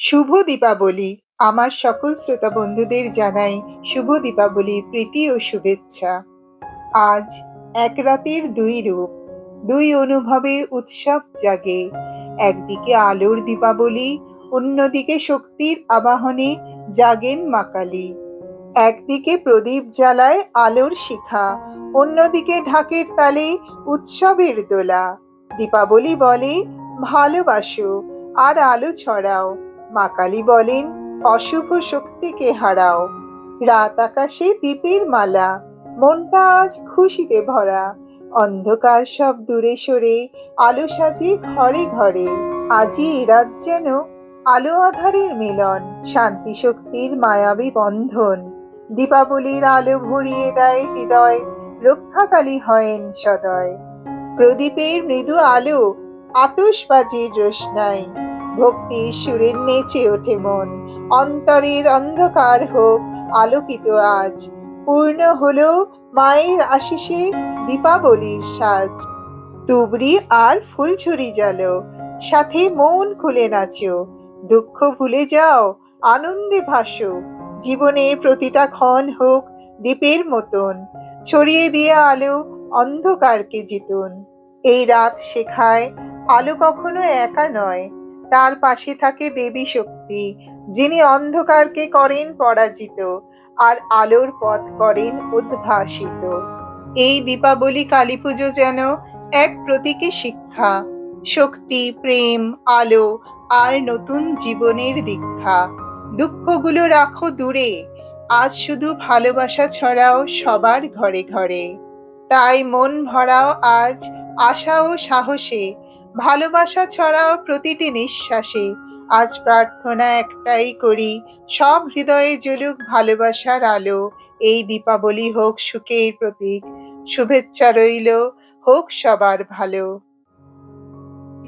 শুভ দীপাবলি। আমার সকল শ্রোতা বন্ধুদের জানাই শুভ দীপাবলির প্রীতি ও শুভেচ্ছা। আজ এক রাতের দুই রূপ, দুই অনুভবে উৎসব জাগে। একদিকে আলোর দীপাবলি, অন্যদিকে শক্তির আবাহনে জাগেন মাকালি একদিকে প্রদীপ জ্বালায় আলোর শিখা, অন্যদিকে ঢাকের তালে উৎসবের দোলা। দীপাবলি বলে, ভালোবাসো আর আলো ছড়াও। মা কালী বলেন, অশুভ শক্তিকে হারাও। রাত আকাশে দ্বীপের মালা, মনটা আজ খুশিতে ভরা। অন্ধকার সব দূরে সরে, আলো সাজে ঘরে ঘরে। আজই রাত যেন আলো আধারের মিলন, শান্তি শক্তির মায়াবী বন্ধন। দীপাবলির আলো ভরিয়ে দেয় হৃদয়, রক্ষাকালী হয়েন সদয়। প্রদীপের মৃদু আলো আতশবাজির রোশনাই ভক্তির সুরের নেচে ওঠে মন। অন্তরের অন্ধকার হোক, আলোকিত আজ। পূর্ণ হলো মায়ের আশিসে দীপাবলির সাজ। তুবড়ি আর ফুলঝুরি জ্বালো, সাথে মন খুলে নাচো। দুঃখ ভুলে যাও, আনন্দে ভাসো। জীবনে প্রতিটা ক্ষণ হোক দ্বীপের মতন। ছড়িয়ে দিয়ে আলো অন্ধকারকে জিতুন। এই রাত শেখায়, আলো কখনো একা নয়। তার পাশে থাকে দেবী শক্তি, যিনি অন্ধকারকে করেন পরাজিত আর আলোর পথ করেন উদ্ভাসিত। এই দীপাবলি কালী পুজো যেন এক প্রতীকী শিক্ষা, শক্তি, প্রেম, আলো আর নতুন জীবনের দীক্ষা। দুঃখগুলো রাখো দূরে, আজ শুধু ভালোবাসা ছড়াও সবার ঘরে ঘরে। তাই মন ভরাও আজ আশা ও সাহসে ভালোবাসা ছড়াও প্রতিটি নিঃশ্বাসে আজ প্রার্থনা একটাই করি, সব হৃদয়ে জ্বলুক ভালোবাসার আলো, এই দীপাবলি হোক সুখের প্রতীক, শুভেচ্ছা রইল, হোক সবার ভালো।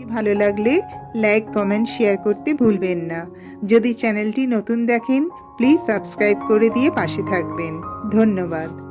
ভালো লাগলে লাইক, কমেন্ট, শেয়ার করতে ভুলবেন না। যদি চ্যানেলটি নতুন দেখেন, প্লিজ সাবস্ক্রাইব করে দিয়ে পাশে থাকবেন। ধন্যবাদ।